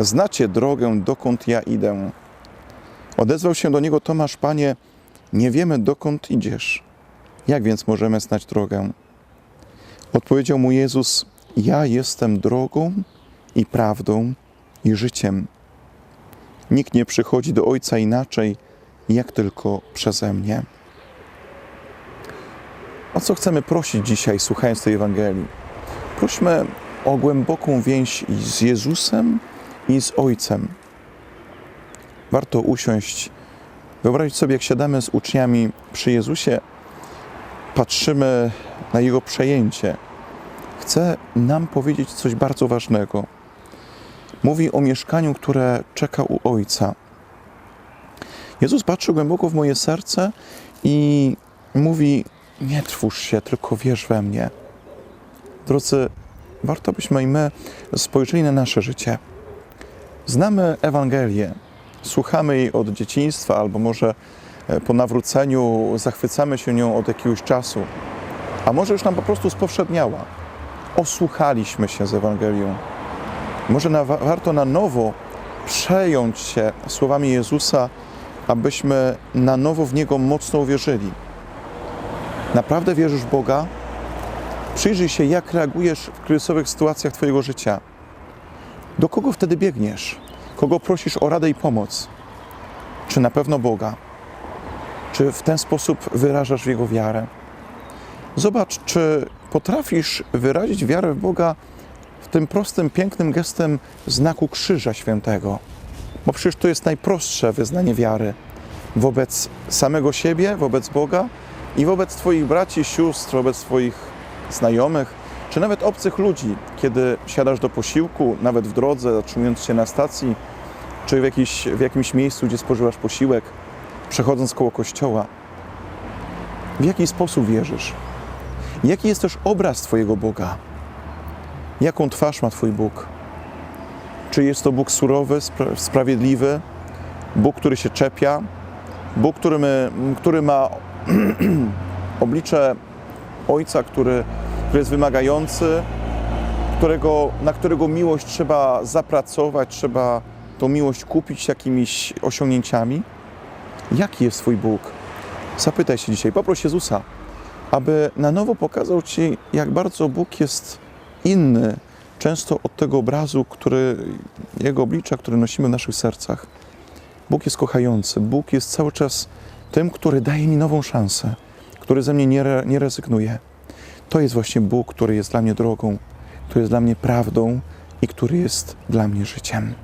Znacie drogę, dokąd ja idę. Odezwał się do niego Tomasz, panie, nie wiemy dokąd idziesz. Jak więc możemy znać drogę? Odpowiedział mu Jezus: Ja jestem drogą i prawdą i życiem. Nikt nie przychodzi do Ojca inaczej, jak tylko przeze mnie. O co chcemy prosić dzisiaj, słuchając tej Ewangelii? Prośmy o głęboką więź z Jezusem i z Ojcem. Warto usiąść, wyobrazić sobie, jak siadamy z uczniami przy Jezusie, patrzymy na Jego przejęcie. Chce nam powiedzieć coś bardzo ważnego. Mówi o mieszkaniu, które czeka u Ojca. Jezus patrzy głęboko w moje serce i mówi: Nie trwóż się, tylko wierz we mnie. Drodzy, warto byśmy i my spojrzeli na nasze życie. Znamy Ewangelię, słuchamy jej od dzieciństwa, albo może e, po nawróceniu zachwycamy się nią od jakiegoś czasu, a może już nam po prostu spowszedniała. Osłuchaliśmy się z Ewangelią. Może na, warto na nowo przejąć się słowami Jezusa, abyśmy na nowo w Niego mocno uwierzyli. Naprawdę wierzysz Boga? Przyjrzyj się, jak reagujesz w kryzysowych sytuacjach Twojego życia. Do kogo wtedy biegniesz? Kogo prosisz o radę i pomoc? Czy na pewno Boga? Czy w ten sposób wyrażasz Jego wiarę? Zobacz, czy potrafisz wyrazić wiarę w Boga w tym prostym, pięknym gestem znaku Krzyża Świętego. Bo przecież to jest najprostsze wyznanie wiary wobec samego siebie, wobec Boga i wobec Twoich braci, sióstr, wobec Twoich znajomych, czy nawet obcych ludzi, kiedy siadasz do posiłku, nawet w drodze, zatrzymując się na stacji, czy w, jakiś, w jakimś miejscu, gdzie spożywasz posiłek, przechodząc koło kościoła. W jaki sposób wierzysz? Jaki jest też obraz Twojego Boga? Jaką twarz ma Twój Bóg? Czy jest to Bóg surowy, spra- sprawiedliwy, Bóg, który się czepia, Bóg, który, my, który ma oblicze Ojca, który, który jest wymagający, którego, na którego miłość trzeba zapracować, trzeba tą miłość kupić jakimiś osiągnięciami? Jaki jest Twój Bóg? Zapytaj się dzisiaj, poproś Jezusa, aby na nowo pokazał Ci, jak bardzo Bóg jest inny, często od tego obrazu, który, Jego oblicza, który nosimy w naszych sercach. Bóg jest kochający, Bóg jest cały czas tym, który daje mi nową szansę, który ze mnie nie, re, nie rezygnuje. To jest właśnie Bóg, który jest dla mnie drogą, który jest dla mnie prawdą i który jest dla mnie życiem.